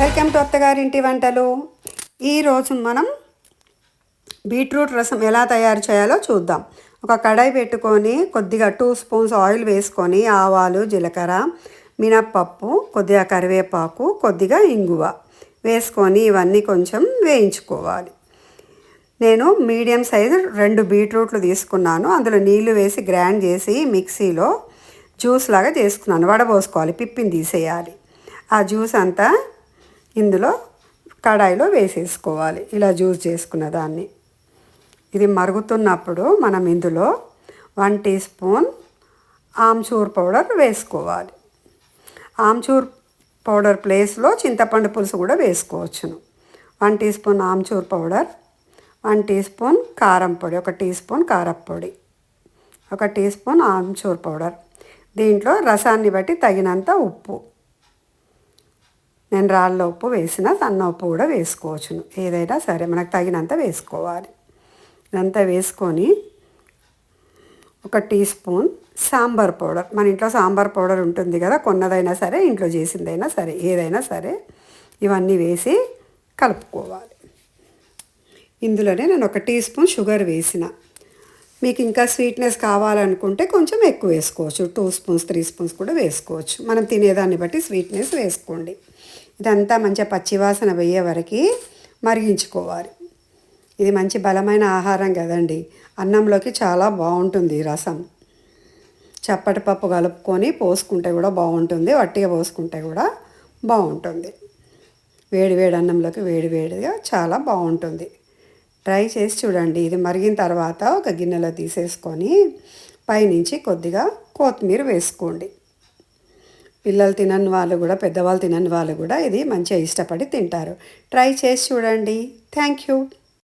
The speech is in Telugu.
వెల్కమ్ టు అత్తగారింటి వంటలు. ఈరోజు మనం బీట్రూట్ రసం ఎలా తయారు చేయాలో చూద్దాం. ఒక కడాయి పెట్టుకొని కొద్దిగా టూ స్పూన్స్ ఆయిల్ వేసుకొని ఆవాలు జీలకర్ర మినప్పప్పు కొద్దిగా కరివేపాకు కొద్దిగా ఇంగువ వేసుకొని ఇవన్నీ కొంచెం వేయించుకోవాలి. నేను మీడియం సైజు రెండు బీట్రూట్లు తీసుకున్నాను. అందులో నీళ్ళు వేసి గ్రైండ్ చేసి మిక్సీలో జ్యూస్ లాగా చేసుకున్నాను. వడబోసుకోవాలి పిప్పిని తీసేయాలి. ఆ జ్యూస్ అంతా ఇందులో కడాయిలో వేసేసుకోవాలి. ఇలా జ్యూస్ చేసుకున్న దాన్ని. ఇది మరుగుతున్నప్పుడు మనం ఇందులో one teaspoon amchur powder వేసుకోవాలి. ఆమ్చూర్ పౌడర్ ప్లేస్లో చింతపండు పులుసు కూడా వేసుకోవచ్చును. One teaspoon amchur powder one teaspoon కారం పొడి ఒక టీ స్పూన్ కారపొడి ఒక టీ స్పూన్ ఆమ్చూర్ పౌడర్. దీంట్లో రసాన్ని బట్టి తగినంత ఉప్పు. నేను రాళ్ళ ఉప్పు వేసిన సన్న ఉప్పు కూడా వేసుకోవచ్చును. ఏదైనా సరే మనకు తగినంత వేసుకోవాలి. ఇదంతా వేసుకొని ఒక టీ స్పూన్ సాంబార్ పౌడర్. మన ఇంట్లో సాంబార్ పౌడర్ ఉంటుంది కదా కొన్నదైనా సరే ఇంట్లో చేసిందైనా సరే ఏదైనా సరే ఇవన్నీ వేసి కలుపుకోవాలి. ఇందులోనే నేను ఒక టీ స్పూన్ షుగర్ వేసిన. మీకు ఇంకా స్వీట్నెస్ కావాలనుకుంటే కొంచెం ఎక్కువ వేసుకోవచ్చు. టూ స్పూన్స్ త్రీ స్పూన్స్ కూడా వేసుకోవచ్చు. మనం తినేదాన్ని బట్టి స్వీట్నెస్ వేసుకోండి. ఇదంతా మంచిగా పచ్చివాసన వేయే వరకు మరిగించుకోవాలి. ఇది మంచి బలమైన ఆహారం కదండి. అన్నంలోకి చాలా బాగుంటుంది ఈ రసం. చప్పటి పప్పు కలుపుకొని పోసుకుంటే కూడా బాగుంటుంది. వట్టిగా పోసుకుంటే కూడా బాగుంటుంది. వేడి వేడి అన్నంలోకి వేడి వేడిగా చాలా బాగుంటుంది. ట్రై చేసి చూడండి. ఇది మరిగిన తర్వాత ఒక గిన్నెలో తీసేసుకొని పైనుంచి కొద్దిగా కొత్తిమీర వేసుకోండి. పిల్లలు తినని వాళ్ళు కూడా పెద్దవాళ్ళు తినని వాళ్ళు కూడా ఇది మంచిగా ఇష్టపడి తింటారు. ట్రై చేసి చూడండి. Thank you.